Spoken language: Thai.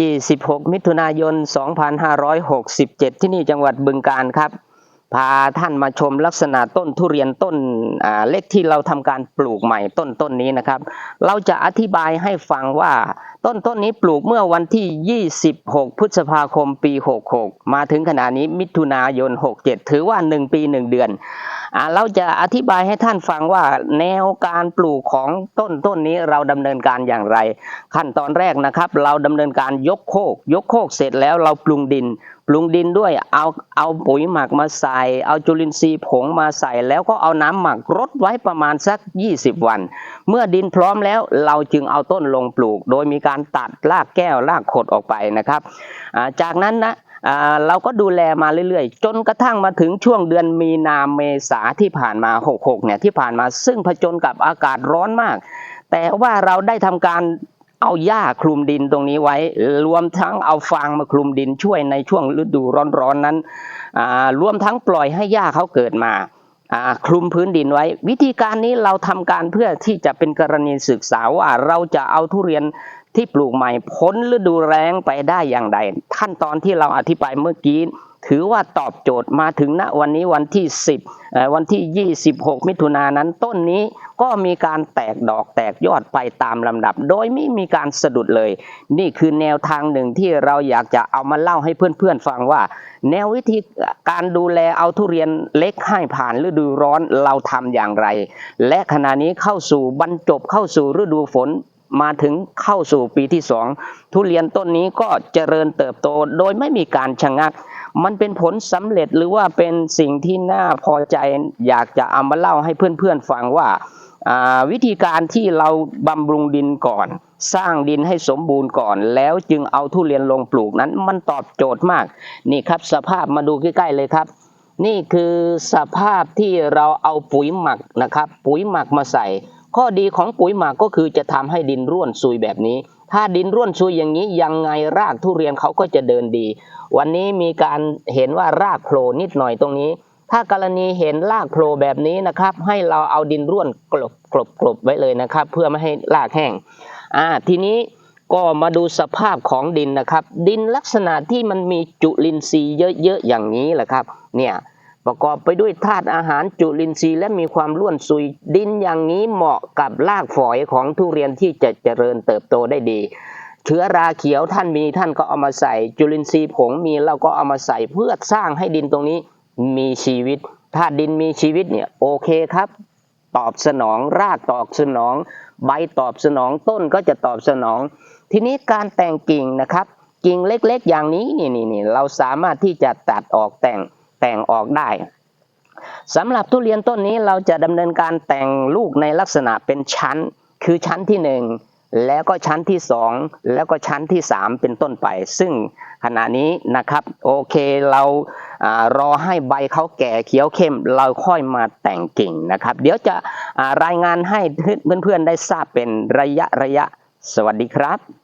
26 มิถุนายน 2567 ที่นี่จังหวัดบึงกาฬครับ พาท่านมาชมลักษณะต้นทุเรียนต้นเล็กที่เราทำการปลูกใหม่ต้นต้นนี้นะครับ เราจะอธิบายให้ฟังว่าต้นต้นนี้ปลูกเมื่อวันที่ 26 พฤษภาคมปี 66 มาถึงขณะนี้มิถุนายน 67 ถือว่า 1 ปี 1 เดือน เราจะอธิบายให้ท่านฟังว่าแนวการปลูกของต้นต้นนี้เราดำเนินการอย่างไร ขั้นตอนแรกนะครับ เราดำเนินการยกโคก ยกโคกเสร็จแล้วเราปรุงดิน ปรุงดินด้วยเอาเอาปุ๋ยหมักมาใส่ เอาจุลินทรีย์ผงมาใส่ แล้วก็เอาน้ำหมักรดไว้ประมาณสัก 20 วัน เมื่อดินพร้อมแล้วเราจึงเอาต้นลงปลูก โดยมีการตัดรากแก้วรากขดออกไปนะครับ จากนั้นนะ เราก็ดูแลมาเรื่อยๆ จนกระทั่งมาถึงช่วงเดือนมีนาเมษาที่ผ่านมา 66 เนี่ยที่ผ่านมาซึ่งผจญกับอากาศร้อนมาก แต่ว่าเราได้ทำการเอาหญ้าคลุมดินตรงนี้ไว้ รวมทั้งเอาฟางมาคลุมดินช่วยในช่วงฤดูร้อนๆนั้น รวมทั้งปล่อยให้หญ้าเขาเกิดมาอ่าคลุมพื้นดินไว้ วิธีการนี้เราทำการเพื่อที่จะเป็นกรณีศึกษาว่าเราจะเอาทุเรียน ที่ปลูกใหม่พ้นฤดูแล้งไปได้อย่างไรขั้นตอนที่เราอธิบายเมื่อกี้ ถือว่าตอบโจทย์มาถึงณวันนี้วันที่ 10 วันที่ 26 มิถุนายนนั้นต้นนี้ก็มีการแตกดอกแตกยอดไปตามลำดับ โดยไม่มีการสะดุดเลย นี่คือแนวทางหนึ่งที่เราอยากจะเอามาเล่าให้เพื่อนๆฟังว่า แนววิธีการดูแลเอาทุเรียนเล็กให้ผ่านฤดูร้อนเราทำอย่างไร และขณะนี้เข้าสู่บรรจบเข้าสู่ฤดูฝน มาถึงเข้าสู่ปีที่สองทุเรียนต้นนี้ก็เจริญเติบโตโดยไม่มีการชะงัก มันเป็นผลสำเร็จหรือว่าเป็นสิ่งที่น่าพอใจ อยากจะเอามาเล่าให้เพื่อนๆฟังว่าอ่าวิธีการที่เราบำรุงดินก่อน สร้างดินให้สมบูรณ์ก่อน แล้วจึงเอาทุเรียนลงปลูกนั้นมันตอบโจทย์มาก นี่ครับสภาพมาดูใกล้ๆเลยครับ นี่คือสภาพที่เราเอาปุ๋ยหมักนะครับ ปุ๋ยหมักมาใส่ ข้อดีของปุ๋ยหมักก็คือจะทำให้ดินร่วนซุยแบบนี้ ถ้าดินร่วนซุยอย่างนี้ยังไงรากทุเรียนเขาก็จะเดินดี วันนี้มีการเห็นว่ารากโผล่นิดหน่อยตรงนี้ ถ้ากรณีเห็นรากโผล่แบบนี้นะครับ ให้เราเอาดินร่วนกลบกลบกลบไว้เลยนะครับ เพื่อไม่ให้รากแห้งอ่าทีนี้ก็มาดูสภาพของดินนะครับ ดินลักษณะที่มันมีจุลินทรีย์เยอะๆอย่างนี้แหละครับ เนี่ย ประกอบไปด้วยธาตุอาหารจุลินทรีย์และมีความร่วนซุยดินอย่างนี้เหมาะกับรากฝอยของทุเรียนที่จะเจริญเติบโตได้ดี เชื้อราเขียวท่านมีท่านก็เอามาใส่ จุลินทรีย์ผงมีเราก็เอามาใส่เพื่อสร้างให้ดินตรงนี้มีชีวิตถ้าดินมีชีวิตเนี่ยโอเคครับ ตอบสนองรากตอบสนอง ใบตอบสนองต้นก็จะตอบสนอง ทีนี้การแต่งกิ่งนะครับ กิ่งเล็กๆ อย่างนี้นี่นี่นี่เราสามารถที่จะตัดออกแต่ง ออกได้สำหรับทุเรียนต้นนี้เราจะดำเนินการแต่งลูกในลักษณะเป็นชั้น คือชั้นที่หนึ่งแล้วก็ชั้นที่สองแล้วก็ชั้นที่สามเป็นต้นไป ซึ่งขณะนี้นะครับโอเคเราอารอให้ใบเขาแก่เขียวเข้ม เราค่อยมาแต่งกิ่งนะครับ เดี๋ยวจะารายงานให้เพื่อนๆได้ทราบเป็นระยะระยะ สวัสดีครับ